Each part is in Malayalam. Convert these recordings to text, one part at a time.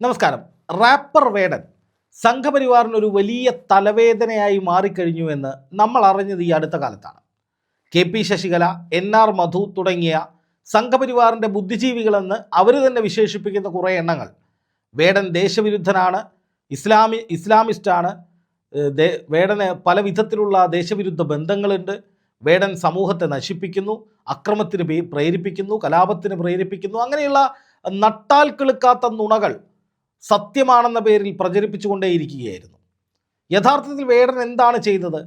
നമസ്കാരം. റാപ്പർ വേടൻ സംഘപരിവാറിന് ഒരു വലിയ തലവേദനയായി മാറിക്കഴിഞ്ഞു എന്ന് നമ്മൾ അറിഞ്ഞത് ഈ അടുത്ത കാലത്താണ്. K P Sasikala N R Madhu തുടങ്ങിയ സംഘപരിവാറിന്റെ ബുദ്ധിജീവികളെന്ന് അവർ തന്നെ വിശേഷിപ്പിക്കുന്ന കുറേ എണ്ണങ്ങൾ. വേടൻ ദേശവിരുദ്ധനാണ് ഇസ്ലാമി ഇസ്ലാമിസ്റ്റാണ് വേടന് പല വിധത്തിലുള്ള ദേശവിരുദ്ധ ബന്ധങ്ങളുണ്ട്. വേടൻ സമൂഹത്തെ നശിപ്പിക്കുന്നു അക്രമത്തിന് പ്രേരിപ്പിക്കുന്നു കലാപത്തിന് പ്രേരിപ്പിക്കുന്നു അങ്ങനെയുള്ള നട്ടാൽ കിളുക്കാത്ത നുണകൾ സത്യമാണെന്ന പേരിൽ പ്രചരിപ്പിച്ചുകൊണ്ടേയിരിക്കുകയായിരുന്നു. യഥാർത്ഥത്തിൽ വേടൻ എന്താണ് ചെയ്തത്?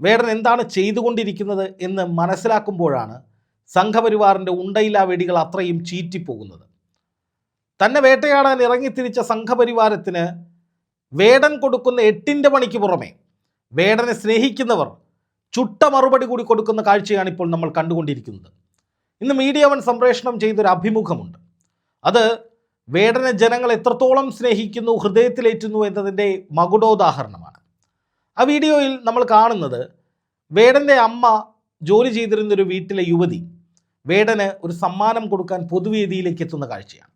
വേടൻ എന്താണ് ചെയ്തുകൊണ്ടിരിക്കുന്നത് എന്ന് മനസ്സിലാക്കുമ്പോഴാണ് സംഘപരിവാറിന്റെ ഉണ്ടയില്ലാ വെടികൾ അത്രയും ചീറ്റിപ്പോകുന്നത്. തന്നെ വേട്ടയാടാൻ ഇറങ്ങിത്തിരിച്ച സംഘപരിവാരത്തിന് വേടൻ കൊടുക്കുന്ന എട്ടിന്റെ പണിക്ക് പുറമെ വേടനെ സ്നേഹിക്കുന്നവർ ചുട്ട മറുപടി കൂടി കൊടുക്കുന്ന കാഴ്ചയാണ് ഇപ്പോൾ നമ്മൾ കണ്ടുകൊണ്ടിരിക്കുന്നത്. ഇന്ന് മീഡിയ വൺ സംപ്രേഷണം ചെയ്തൊരു അഭിമുഖമുണ്ട് അത് വേടനെ ജനങ്ങൾ എത്രത്തോളം സ്നേഹിക്കുന്നു ഹൃദയത്തിലേറ്റുന്നു എന്നതിന്റെ മകുടോദാഹരണമാണ്. ആ വീഡിയോയിൽ നമ്മൾ കാണുന്നത് വേടന്റെ അമ്മ ജോലി ചെയ്തിരുന്നൊരു വീട്ടിലെ യുവതി വേടന് ഒരു സമ്മാനം കൊടുക്കാൻ പൊതുവേദിയിലേക്ക് എത്തുന്ന കാഴ്ചയാണ്.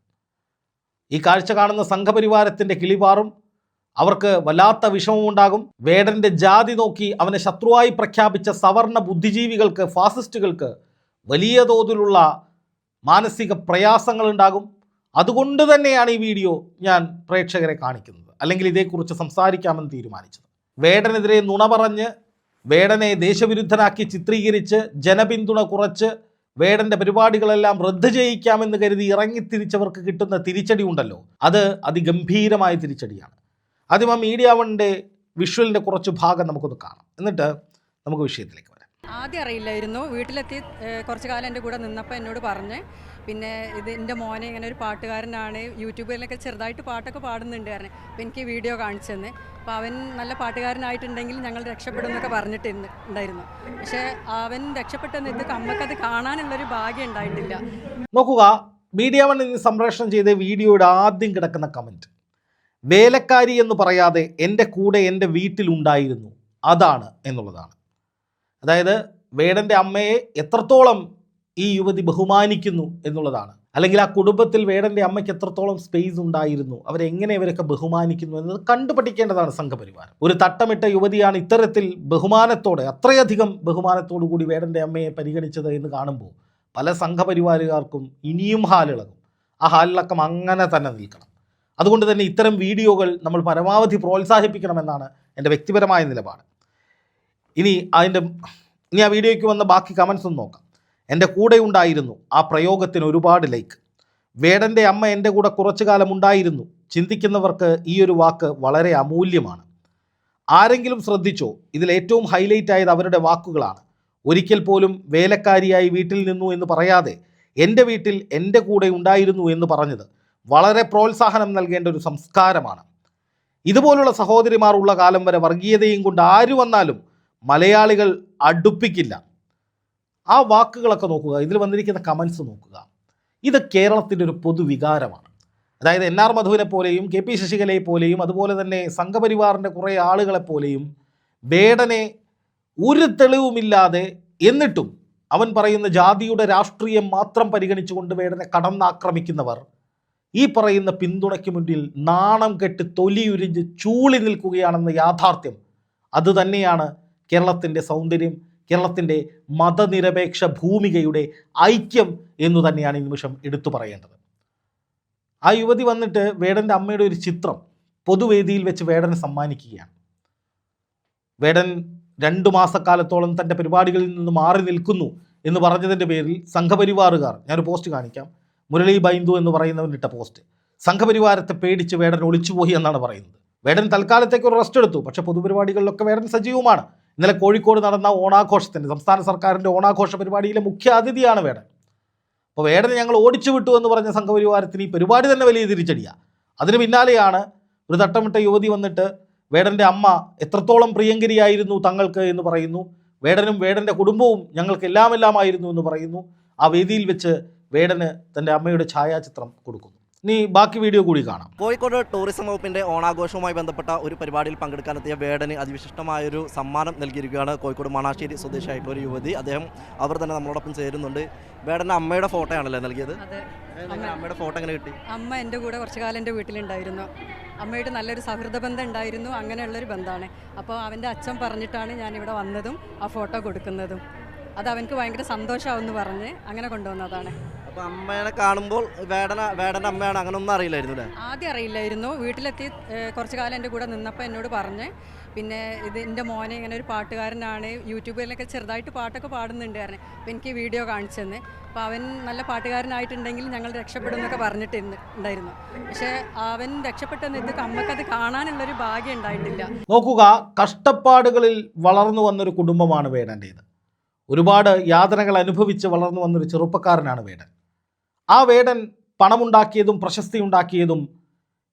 ഈ കാഴ്ച കാണുന്ന സംഘപരിവാരത്തിന്റെ കിളിപാറും അവർക്ക് വല്ലാത്ത വിഷമമുണ്ടാകും. വേടന്റെ ജാതി നോക്കി അവനെ ശത്രുവായി പ്രഖ്യാപിച്ച സവർണ ബുദ്ധിജീവികൾക്ക് ഫാസിസ്റ്റുകൾക്ക് വലിയ തോതിലുള്ള മാനസിക പ്രയാസങ്ങളുണ്ടാകും. അതുകൊണ്ട് തന്നെയാണ് ഈ വീഡിയോ ഞാൻ പ്രേക്ഷകരെ കാണിക്കുന്നത്. അല്ലെങ്കിൽ ഇതേക്കുറിച്ച് സംസാരിക്കാമെന്ന് തീരുമാനിച്ചത്. വേടനെതിരെ നുണ പറഞ്ഞ് വേടനെ ദേശവിരുദ്ധനാക്കി ചിത്രീകരിച്ച് ജനപിന്തുണ കുറച്ച് വേടന്റെ പരിപാടികളെല്ലാം റദ്ദ് ചെയ്യിക്കാമെന്ന് കരുതി ഇറങ്ങിത്തിരിച്ചവർക്ക് കിട്ടുന്ന തിരിച്ചടി ഉണ്ടല്ലോ. അത് അതിഗംഭീരമായ തിരിച്ചടിയാണ്. ആദ്യം ആ മീഡിയ വണ്ണിന്റെ വിഷ്വലിന്റെ കുറച്ച് ഭാഗം നമുക്കൊന്ന് കാണാം. എന്നിട്ട് നമുക്ക് വിഷയത്തിലേക്ക് വരാം. ആദ്യം അറിയില്ലായിരുന്നു. വീട്ടിലെത്തി കുറച്ച് കാലം എന്റെ കൂടെ നിന്നപ്പോൾ എന്നോട് പറഞ്ഞ് പിന്നെ ഇത് എന്റെ മോനെ ഇങ്ങനെ ഒരു പാട്ടുകാരനാണ്. യൂട്യൂബിലൊക്കെ ചെറുതായിട്ട് പാട്ടൊക്കെ പാടുന്നുണ്ട് കാരണം അപ്പോൾ എനിക്ക് വീഡിയോ കാണിച്ചു തന്നെ അപ്പോൾ അവൻ നല്ല പാട്ടുകാരനായിട്ടുണ്ടെങ്കിൽ ഞങ്ങൾ രക്ഷപ്പെടും എന്നൊക്കെ പറഞ്ഞിട്ട് ഉണ്ടായിരുന്നു. പക്ഷേ അവൻ രക്ഷപ്പെട്ടെന്ന് ഇത് അമ്മക്കത് കാണാനുള്ളൊരു ഭാഗ്യം ഉണ്ടായിട്ടില്ല. നോക്കുക മീഡിയ വൺ ഇന്ന് സംപ്രേഷണം ചെയ്ത വീഡിയോയുടെ ആദ്യം കിടക്കുന്ന കമന്റ് വേലക്കാരി എന്ന് പറയാതെ എന്റെ കൂടെ എന്റെ വീട്ടിലുണ്ടായിരുന്നു. അതാണ് എന്നുള്ളതാണ്. അതായത് വേടന്റെ അമ്മയെ എത്രത്തോളം ഈ യുവതി ബഹുമാനിക്കുന്നു എന്നുള്ളതാണ്. അല്ലെങ്കിൽ ആ കുടുംബത്തിൽ വേടന്റെ അമ്മയ്ക്ക് എത്രത്തോളം സ്പേസ് ഉണ്ടായിരുന്നു അവരെങ്ങനെ ഇവരൊക്കെ ബഹുമാനിക്കുന്നു എന്നത് കണ്ടുപഠിക്കേണ്ടതാണ് സംഘപരിവാരം. ഒരു തട്ടമിട്ട യുവതിയാണ് ഇത്തരത്തിൽ ബഹുമാനത്തോടെ അത്രയധികം ബഹുമാനത്തോടു കൂടി വേടന്റെ അമ്മയെ പരിഗണിച്ചത് എന്ന് കാണുമ്പോൾ പല സംഘപരിവാരുകാർക്കും ഇനിയും ഹാലിളകും. ആ ഹാലിളക്കം അങ്ങനെ തന്നെ നിൽക്കണം. അതുകൊണ്ട് തന്നെ ഇത്തരം വീഡിയോകൾ നമ്മൾ പരമാവധി പ്രോത്സാഹിപ്പിക്കണമെന്നാണ് എന്റെ വ്യക്തിപരമായ നിലപാട്. ഇനി അതിന്റെ ഇനി ആ വീഡിയോയ്ക്ക് വന്ന ബാക്കി കമൻസ് ഒന്ന് നോക്കാം. എന്റെ കൂടെ ഉണ്ടായിരുന്നു. ആ പ്രയോഗത്തിന് ഒരുപാട് ലൈക്ക് വേടന്റെ അമ്മ എന്റെ കൂടെ കുറച്ചു കാലം ഉണ്ടായിരുന്നു. ചിന്തിക്കുന്നവർക്ക് ഈ ഒരു വാക്ക് വളരെ അമൂല്യമാണ്. ആരെങ്കിലും ശ്രദ്ധിച്ചോ ഇതിൽ ഏറ്റവും ഹൈലൈറ്റ് ആയത് അവരുടെ വാക്കുകളാണ്. ഒരിക്കൽ പോലും വേലക്കാരിയായി വീട്ടിൽ നിന്നു എന്ന് പറയാതെ എന്റെ വീട്ടിൽ എന്റെ കൂടെ ഉണ്ടായിരുന്നു എന്ന് പറഞ്ഞത് വളരെ പ്രോത്സാഹനം നൽകേണ്ട ഒരു സംസ്കാരമാണ്. ഇതുപോലുള്ള സഹോദരിമാർ ഉള്ള കാലം വരെ വർഗീയതയും കൊണ്ട് ആര് വന്നാലും മലയാളികൾ അടുപ്പിക്കില്ല. ആ വാക്കുകളൊക്കെ നോക്കുക. ഇതിൽ വന്നിരിക്കുന്ന കമൻസ് നോക്കുക. ഇത് കേരളത്തിന്റെ ഒരു പൊതുവികാരമാണ്. അതായത് എൻ ആർ മധുവിനെ പോലെയും കെ പി ശശികലയെ പോലെയും അതുപോലെ തന്നെ സംഘപരിവാറിന്റെ കുറേ ആളുകളെ പോലെയും വേടനെ ഒരു തെളിവുമില്ലാതെ എന്നിട്ടും അവൻ പറയുന്ന ജാതിയുടെ രാഷ്ട്രീയം മാത്രം പരിഗണിച്ചുകൊണ്ട് വേടനെ കടന്നാക്രമിക്കുന്നവർ ഈ പറയുന്ന പിന്തുണയ്ക്ക് മുന്നിൽ നാണം കെട്ട് തൊലിയുരിഞ്ഞ് ചൂളി നിൽക്കുകയാണെന്ന യാഥാർത്ഥ്യം. അതുതന്നെയാണ് കേരളത്തിന്റെ സൗന്ദര്യം കേരളത്തിന്റെ മതനിരപേക്ഷ ഭൂമികയുടെ ഐക്യം എന്നു തന്നെയാണ് ഈ നിമിഷം എടുത്തു പറയേണ്ടത്. ആ യുവതി വന്നിട്ട് വേടന്റെ അമ്മയുടെ ഒരു ചിത്രം പൊതുവേദിയിൽ വെച്ച് വേടനെ സമ്മാനിക്കുകയാണ്. വേടൻ രണ്ടു മാസക്കാലത്തോളം തന്റെ പരിപാടികളിൽ നിന്ന് മാറി നിൽക്കുന്നു എന്ന് പറഞ്ഞതിന്റെ പേരിൽ സംഘപരിവാറുകാർ ഞാനൊരു പോസ്റ്റ് കാണിക്കാം. മുരളി ബൈന്ദു എന്ന് പറയുന്നവനിട്ട പോസ്റ്റ്. സംഘപരിവാരത്തെ പേടിച്ച് വേടൻ ഒളിച്ചുപോയി എന്നാണ് പറയുന്നത്. വേടൻ തൽക്കാലത്തേക്ക് ഒരു റെസ്റ്റ് എടുത്തു. പക്ഷേ പൊതുപരിപാടികളിലൊക്കെ വേടൻ സജീവമാണ്. ഇന്നലെ കോഴിക്കോട് നടന്ന ഓണാഘോഷത്തിന്റെ സംസ്ഥാന സർക്കാരിന്റെ ഓണാഘോഷ പരിപാടിയിലെ മുഖ്യ അതിഥിയാണ് വേടൻ. അപ്പോൾ വേടനെ ഞങ്ങൾ ഓടിച്ചു വിട്ടു എന്ന് പറഞ്ഞ സംഘപരിവാരത്തിന് ഈ പരിപാടി തന്നെ വലിയ തിരിച്ചടിയാണ് അതിന് പിന്നാലെയാണ് ഒരു തട്ടമിട്ട യുവതി വന്നിട്ട് വേടന്റെ അമ്മ എത്രത്തോളം പ്രിയങ്കരിയായിരുന്നു തങ്ങൾക്ക് എന്ന് പറയുന്നു. വേടനും വേടന്റെ കുടുംബവും ഞങ്ങൾക്ക് എല്ലാം എല്ലാമായിരുന്നു എന്ന് പറയുന്നു. ആ വേദിയിൽ വെച്ച് വേടന് തന്റെ അമ്മയുടെ ഛായാചിത്രം കൊടുക്കുന്നു. ഇനി ബാക്കി വീഡിയോ കൂടി കാണാം. കോഴിക്കോട് ടൂറിസം വകുപ്പിന്റെ ഓണാഘോഷവുമായി ബന്ധപ്പെട്ട ഒരു പരിപാടിയിൽ പങ്കെടുക്കാനെത്തിയ വേടന് അതിവിശിഷ്ടമായൊരു സമ്മാനം നൽകിയിരിക്കുകയാണ് കോഴിക്കോട് മണാശ്ശേരി സ്വദേശിയായിട്ടുള്ള ഒരു യുവതി. അദ്ദേഹം അവർ തന്നെ നമ്മളോടൊപ്പം ചേരുന്നുണ്ട്. വേടന്റെ അമ്മയുടെ ഫോട്ടോ ഫോട്ടോയാണല്ലേ നൽകിയത്? അതെ. അമ്മയുടെ ഫോട്ടോ എങ്ങനെ കിട്ടി? അമ്മ എന്റെ കൂടെ കുറച്ച് കാലം എന്റെ വീട്ടിലുണ്ടായിരുന്നു. അമ്മയുടെ നല്ലൊരു സൗഹൃദ ബന്ധം ഉണ്ടായിരുന്നു അങ്ങനെയുള്ളൊരു ബന്ധമാണ്. അപ്പോൾ അവന്റെ അച്ഛൻ പറഞ്ഞിട്ടാണ് ഞാൻ ഇവിടെ വന്നതും ആ ഫോട്ടോ കൊടുക്കുന്നതും. അത് അവനക്ക് ഭയങ്കര സന്തോഷമാവെന്ന് പറഞ്ഞ് അങ്ങനെ കൊണ്ടുവന്നതാണ്. അപ്പോൾ അമ്മേനെ കാണുമ്പോൾ വേടന വേടന്റെ അമ്മയാണ് അങ്ങനെ ഒന്നും അറിയില്ലായിരുന്നു അല്ലേ? ആദ്യം അറിയില്ലായിരുന്നു. വീട്ടിലെത്തി കുറച്ചു കാലം എന്റെ കൂടെ നിന്നപ്പോൾ എന്നോട് പറഞ്ഞ്. പിന്നെ ഇത് എന്റെ മോനെ ഇങ്ങനെ ഒരു പാട്ടുകാരനാണ്. യൂട്യൂബിലൊക്കെ ചെറുതായിട്ട് പാട്ടൊക്കെ പാടുന്നുണ്ട് പറഞ്ഞു അപ്പോൾ എനിക്ക് വീഡിയോ കാണിച്ചെന്ന്. തന്നെ അപ്പോൾ അവൻ നല്ല പാട്ടുകാരനായിട്ടുണ്ടെങ്കിൽ ഞങ്ങൾ രക്ഷപ്പെടും എന്നൊക്കെ പറഞ്ഞിട്ട് ഉണ്ടായിരുന്നു. പക്ഷേ അവൻ രക്ഷപ്പെട്ടെന്ന് ഇത് അമ്മക്കത് കാണാനുള്ളൊരു ഭാഗ്യം ഉണ്ടായിട്ടില്ല. നോക്കുക കഷ്ടപ്പാടുകളിൽ വളർന്നു വന്നൊരു കുടുംബമാണ് വേടന്റേത്. ഒരുപാട് യാതനകൾ അനുഭവിച്ച് വളർന്നു വന്നൊരു ചെറുപ്പക്കാരനാണ് വേടൻ. ആ വേടൻ പണമുണ്ടാക്കിയതും പ്രശസ്തി ഉണ്ടാക്കിയതും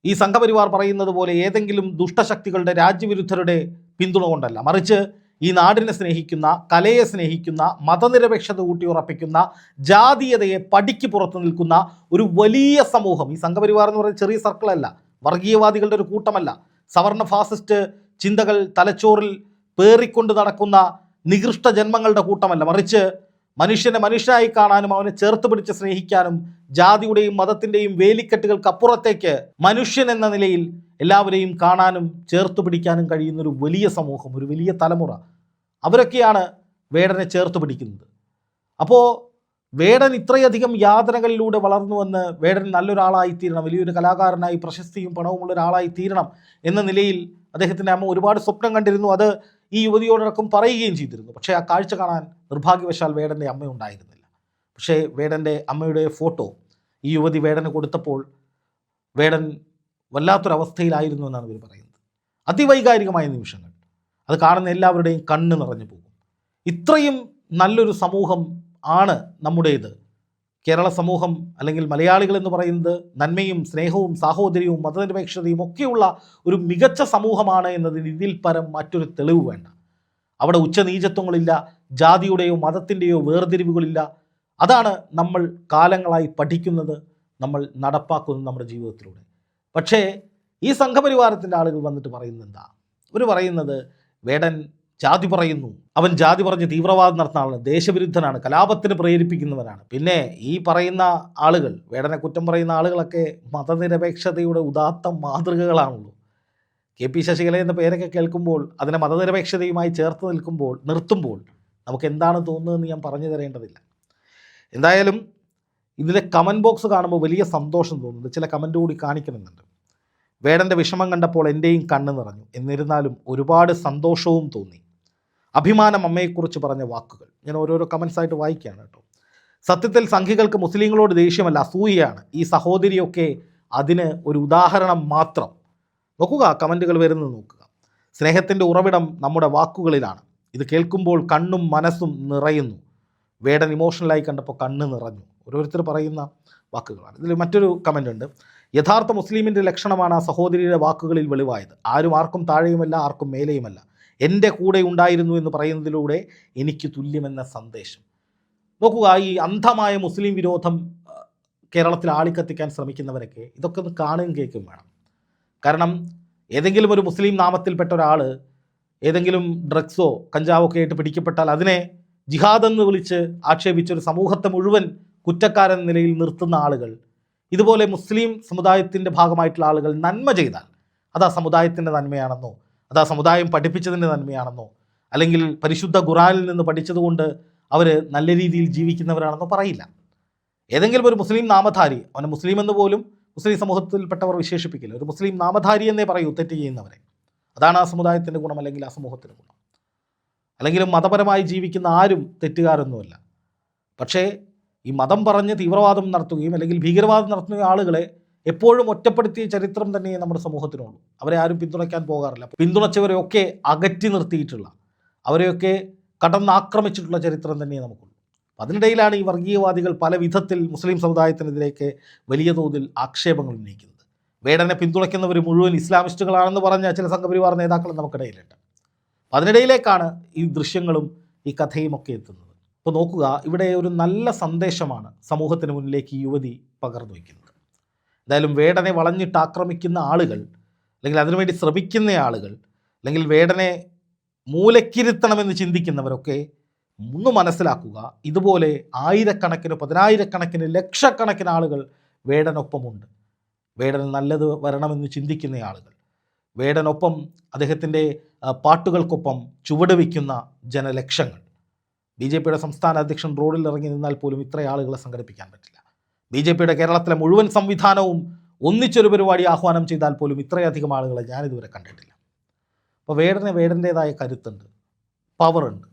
ഈ സംഘപരിവാർ പറയുന്നത് പോലെ ഏതെങ്കിലും ദുഷ്ടശക്തികളുടെ രാജ്യവിരുദ്ധരുടെ പിന്തുണ കൊണ്ടല്ല. മറിച്ച് ഈ നാടിനെ സ്നേഹിക്കുന്ന കലയെ സ്നേഹിക്കുന്ന മതനിരപേക്ഷത ഊട്ടിയുറപ്പിക്കുന്ന ജാതീയതയെ പടിക്ക് പുറത്തു നിൽക്കുന്ന ഒരു വലിയ സമൂഹം ഈ സംഘപരിവാർ എന്ന് പറയുന്ന ചെറിയ സർക്കിളല്ല വർഗീയവാദികളുടെ ഒരു കൂട്ടമല്ല സവർണ ഫാസിസ്റ്റ് ചിന്തകൾ തലച്ചോറിൽ പേറിക്കൊണ്ട് നടക്കുന്ന നികൃഷ്ട ജന്മങ്ങളുടെ കൂട്ടമല്ല. മറിച്ച് മനുഷ്യനെ മനുഷ്യനായി കാണാനും അവനെ ചേർത്ത് പിടിച്ച് സ്നേഹിക്കാനും ജാതിയുടെയും മതത്തിന്റെയും വേലിക്കെട്ടുകൾക്കപ്പുറത്തേക്ക് മനുഷ്യൻ എന്ന നിലയിൽ എല്ലാവരെയും കാണാനും ചേർത്ത് പിടിക്കാനും കഴിയുന്ന ഒരു വലിയ സമൂഹം ഒരു വലിയ തലമുറ. അവരൊക്കെയാണ് വേടനെ ചേർത്ത് പിടിക്കുന്നത്. അപ്പോൾ വേടൻ ഇത്രയധികം യാതനകളിലൂടെ വളർന്നു വന്ന് വേടൻ നല്ലൊരാളായി തീരണം വലിയൊരു കലാകാരനായി പ്രശസ്തിയും പണവുമുള്ള ഒരാളായി തീരണം എന്ന നിലയിൽ അദ്ദേഹത്തിന്റെ അമ്മ ഒരുപാട് സ്വപ്നം കണ്ടിരുന്നു. അത് ഈ യുവതിയോടടക്കം പറയുകയും ചെയ്തിരുന്നു. പക്ഷേ ആ കാഴ്ച കാണാൻ നിർഭാഗ്യവശാൽ വേടന്റെ അമ്മ ഉണ്ടായിരുന്നില്ല. പക്ഷേ വേടന്റെ അമ്മയുടെ ഫോട്ടോ ഈ യുവതി വേടന് കൊടുത്തപ്പോൾ വേടൻ വല്ലാത്തൊരവസ്ഥയിലായിരുന്നു എന്നാണ് ഇവർ പറയുന്നത്. അതിവൈകാരികമായ നിമിഷങ്ങൾ. അത് കാണുന്ന എല്ലാവരുടെയും കണ്ണ് നിറഞ്ഞു പോകും. ഇത്രയും നല്ലൊരു സമൂഹം ആണ് നമ്മുടേത്. കേരള സമൂഹം അല്ലെങ്കിൽ മലയാളികൾ എന്ന് പറയുന്നത് നന്മയും സ്നേഹവും സാഹോദര്യവും മതനിരപേക്ഷതയും ഒക്കെയുള്ള ഒരു മികച്ച സമൂഹമാണ് എന്നതിന് ഇതിൽ പരം മറ്റൊരു തെളിവ് വേണ്ട. അവിടെ ഉച്ചനീചത്വങ്ങളില്ല ജാതിയുടെയോ മതത്തിന്റെയോ വേർതിരിവുകളില്ല. അതാണ് നമ്മൾ കാലങ്ങളായി പഠിക്കുന്നത് നമ്മൾ നടപ്പാക്കുന്നത് നമ്മുടെ ജീവിതത്തിലൂടെ. പക്ഷേ ഈ സംഘപരിവാരത്തിന്റെ ആളുകൾ വന്നിട്ട് പറയുന്നത് എന്താ? അവർ പറയുന്നത് വേടൻ ജാതി പറയുന്നു. അവൻ ജാതി പറഞ്ഞ് തീവ്രവാദം നടത്തുന്ന ആളാണ്. ദേശവിരുദ്ധനാണ്. കലാപത്തിന് പ്രേരിപ്പിക്കുന്നവനാണ്. പിന്നെ ഈ പറയുന്ന ആളുകൾ വേടനെ കുറ്റം പറയുന്ന ആളുകളൊക്കെ മതനിരപേക്ഷതയുടെ ഉദാത്ത മാതൃകകളാണുള്ളൂ. കെ പി ശശികല എന്ന പേരൊക്കെ കേൾക്കുമ്പോൾ അതിനെ മതനിരപേക്ഷതയുമായി ചേർത്ത് നിൽക്കുമ്പോൾ നിർത്തുമ്പോൾ നമുക്ക് എന്താണ് തോന്നുന്നതെന്ന് ഞാൻ പറഞ്ഞു തരേണ്ടതില്ല. എന്തായാലും ഇതിലെ കമന്റ് ബോക്സ് കാണുമ്പോൾ വലിയ സന്തോഷം തോന്നുന്നുണ്ട് ചില കമന്റ് കൂടി കാണിക്കണമെന്നുണ്ട്. വേടന്റെ വിഷമം കണ്ടപ്പോൾ എന്റെയും കണ്ണ് നിറഞ്ഞു. എന്നിരുന്നാലും ഒരുപാട് സന്തോഷവും തോന്നി. അഭിമാനം അമ്മയെക്കുറിച്ച് പറഞ്ഞ വാക്കുകൾ. ഞാൻ ഓരോരോ കമൻസ് ആയിട്ട് വായിക്കുകയാണ് കേട്ടോ. സത്യത്തിൽ സംഘികൾക്ക് മുസ്ലിങ്ങളോട് ദേഷ്യമല്ല അസൂയയാണ്. ഈ സഹോദരിയൊക്കെ അതിന് ഒരു ഉദാഹരണം മാത്രം. നോക്കുക കമന്റുകൾ വരുന്നത് നോക്കുക. സ്നേഹത്തിന്റെ ഉറവിടം നമ്മുടെ വാക്കുകളിലാണ്. ഇത് കേൾക്കുമ്പോൾ കണ്ണും മനസ്സും നിറയുന്നു. വേടൻ ഇമോഷണലായി കണ്ടപ്പോൾ കണ്ണ് നിറഞ്ഞു. ഓരോരുത്തർ പറയുന്ന വാക്കുകളാണ്. ഇതിൽ മറ്റൊരു കമന്റ് ഉണ്ട്. യഥാർത്ഥ മുസ്ലിമിന്റെ ലക്ഷണമാണ് ആ സഹോദരിയുടെ വാക്കുകളിൽ വെളിവായത്. ആരും ആർക്കും താഴെയുമല്ല ആർക്കും മേലെയുമല്ല. എന്റെ കൂടെ ഉണ്ടായിരുന്നു എന്ന് പറയുന്നതിലൂടെ എനിക്ക് തുല്യമെന്ന സന്ദേശം. നോക്കുക ഈ അന്ധമായ മുസ്ലിം വിരോധം കേരളത്തിൽ ആളിക്കത്തിക്കാൻ ശ്രമിക്കുന്നവരൊക്കെ ഇതൊക്കെ ഒന്ന് കാണുകയും കേൾക്കുകയും വേണം. കാരണം ഏതെങ്കിലും ഒരു മുസ്ലിം നാമത്തിൽപ്പെട്ട ഒരാൾ ഏതെങ്കിലും ഡ്രഗ്സോ കഞ്ചാവോ ഒക്കെ ആയിട്ട് പിടിക്കപ്പെട്ടാൽ അതിനെ ജിഹാദ് എന്ന് വിളിച്ച് ആക്ഷേപിച്ച ഒരു സമൂഹത്തെ മുഴുവൻ കുറ്റക്കാരൻ നിലയിൽ നിർത്തുന്ന ആളുകൾ ഇതുപോലെ മുസ്ലിം സമുദായത്തിന്റെ ഭാഗമായിട്ടുള്ള ആളുകൾ നന്മ ചെയ്താൽ അത് ആ സമുദായത്തിന്റെ നന്മയാണെന്നോ അത് ആ സമുദായം പഠിപ്പിച്ചതിന്റെ നന്മയാണെന്നോ അല്ലെങ്കിൽ പരിശുദ്ധ ഖുറാനിൽ നിന്ന് പഠിച്ചതുകൊണ്ട് അവർ നല്ല രീതിയിൽ ജീവിക്കുന്നവരാണെന്നോ പറയില്ല. ഏതെങ്കിലും ഒരു മുസ്ലിം നാമധാരി അവനെ മുസ്ലിം എന്ന് പോലും മുസ്ലിം സമൂഹത്തിൽപ്പെട്ടവർ വിശേഷിപ്പിക്കില്ല. ഒരു മുസ്ലിം നാമധാരി എന്നേ പറയൂ തെറ്റ് ചെയ്യുന്നവരെ. അതാണ് ആ സമുദായത്തിന്റെ ഗുണം അല്ലെങ്കിൽ ആ സമൂഹത്തിന്റെ ഗുണം. അല്ലെങ്കിൽ മതപരമായി ജീവിക്കുന്ന ആരും തെറ്റുകാരൊന്നുമല്ല. പക്ഷേ ഈ മതം പറഞ്ഞ് തീവ്രവാദം നടത്തുകയും അല്ലെങ്കിൽ ഭീകരവാദം നടത്തുന്ന ആളുകളെ എപ്പോഴും ഒറ്റപ്പെടുത്തിയ ചരിത്രം തന്നെ നമ്മുടെ സമൂഹത്തിനുള്ളൂ അവരെ ആരും പിന്തുണയ്ക്കാൻ പോകാറില്ല. പിന്തുണച്ചവരെയൊക്കെ അകറ്റി നിർത്തിയിട്ടുള്ള അവരെയൊക്കെ കടന്നാക്രമിച്ചിട്ടുള്ള ചരിത്രം തന്നെ നമുക്കുള്ളൂ അതിനിടയിലാണ് ഈ വർഗീയവാദികൾ പല വിധത്തിൽ മുസ്ലിം സമുദായത്തിനെതിരെയൊക്കെ വലിയ തോതിൽ ആക്ഷേപങ്ങൾ ഉന്നയിക്കുന്നത്. വേടനെ പിന്തുണയ്ക്കുന്നവർ മുഴുവൻ ഇസ്ലാമിസ്റ്റുകളാണെന്ന് പറഞ്ഞ ചില സംഘപരിവാർ നേതാക്കളും നമുക്കിടയിലുണ്ട്. അതിനിടയിലേക്കാണ് ഈ ദൃശ്യങ്ങളും ഈ കഥയും ഒക്കെ എത്തുന്നത്. അപ്പോൾ നോക്കുക ഇവിടെ ഒരു നല്ല സന്ദേശമാണ് സമൂഹത്തിന് മുന്നിലേക്ക് യുവതി പകർന്നു വയ്ക്കുന്നത്. എന്തായാലും വേടനെ വളഞ്ഞിട്ട് ആക്രമിക്കുന്ന ആളുകൾ അല്ലെങ്കിൽ അതിനുവേണ്ടി ശ്രമിക്കുന്ന ആളുകൾ അല്ലെങ്കിൽ വേടനെ മൂലക്കിരുത്തണമെന്ന് ചിന്തിക്കുന്നവരൊക്കെ ഒന്ന് മനസ്സിലാക്കുക ഇതുപോലെ ആയിരക്കണക്കിന് പതിനായിരക്കണക്കിന് ലക്ഷക്കണക്കിന് ആളുകൾ വേടനൊപ്പമുണ്ട്. വേടൻ നല്ലത് വരണമെന്ന് ചിന്തിക്കുന്ന ആളുകൾ വേടനൊപ്പം അദ്ദേഹത്തിന്റെ പാട്ടുകൾക്കൊപ്പം ചുവട് വയ്ക്കുന്ന ജനലക്ഷങ്ങൾ. ബി ജെ പിയുടെ സംസ്ഥാന അധ്യക്ഷൻ റോഡിൽ ഇറങ്ങി നിന്നാൽ പോലും ഇത്ര ആളുകളെ സംഘടിപ്പിക്കാൻ പറ്റില്ല. ബി ജെ പിയുടെ കേരളത്തിലെ മുഴുവൻ സംവിധാനവും ഒന്നിച്ചൊരു പരിപാടി ആഹ്വാനം ചെയ്താൽ പോലും ഇത്രയധികം ആളുകളെ ഞാനിതുവരെ കണ്ടിട്ടില്ല. അപ്പോൾ വേടന് വേടന്റേതായ കരുത്തുണ്ട്. പവറുണ്ട്.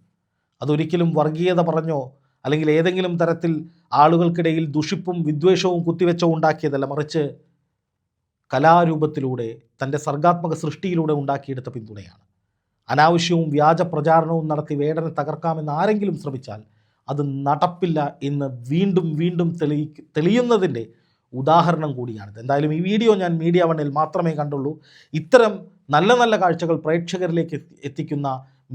അതൊരിക്കലും വർഗീയത പറഞ്ഞോ അല്ലെങ്കിൽ ഏതെങ്കിലും തരത്തിൽ ആളുകൾക്കിടയിൽ ദുഷിപ്പും വിദ്വേഷവും കുത്തിവെച്ചോ ഉണ്ടാക്കിയതല്ല മറിച്ച് കലാരൂപത്തിലൂടെ തന്റെ സർഗാത്മക സൃഷ്ടിയിലൂടെ ഉണ്ടാക്കിയെടുത്ത പിന്തുണയാണ്. അനാവശ്യവും വ്യാജ പ്രചാരണവും നടത്തി വേടനെ തകർക്കാമെന്ന് ആരെങ്കിലും ശ്രമിച്ചാൽ അത് നടപ്പില്ല എന്ന് വീണ്ടും വീണ്ടും തെളി തെളിയുന്നതിന്റെ ഉദാഹരണം കൂടിയാണിത്. എന്തായാലും ഈ വീഡിയോ ഞാൻ മീഡിയ വണ്ണിൽ മാത്രമേ കണ്ടുള്ളൂ. ഇത്തരം നല്ല നല്ല കാഴ്ചകൾ പ്രേക്ഷകരിലേക്ക് എത്തിക്കുന്ന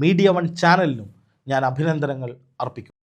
മീഡിയ വൺ ചാനലിനും ഞാൻ അഭിനന്ദനങ്ങൾ അർപ്പിക്കും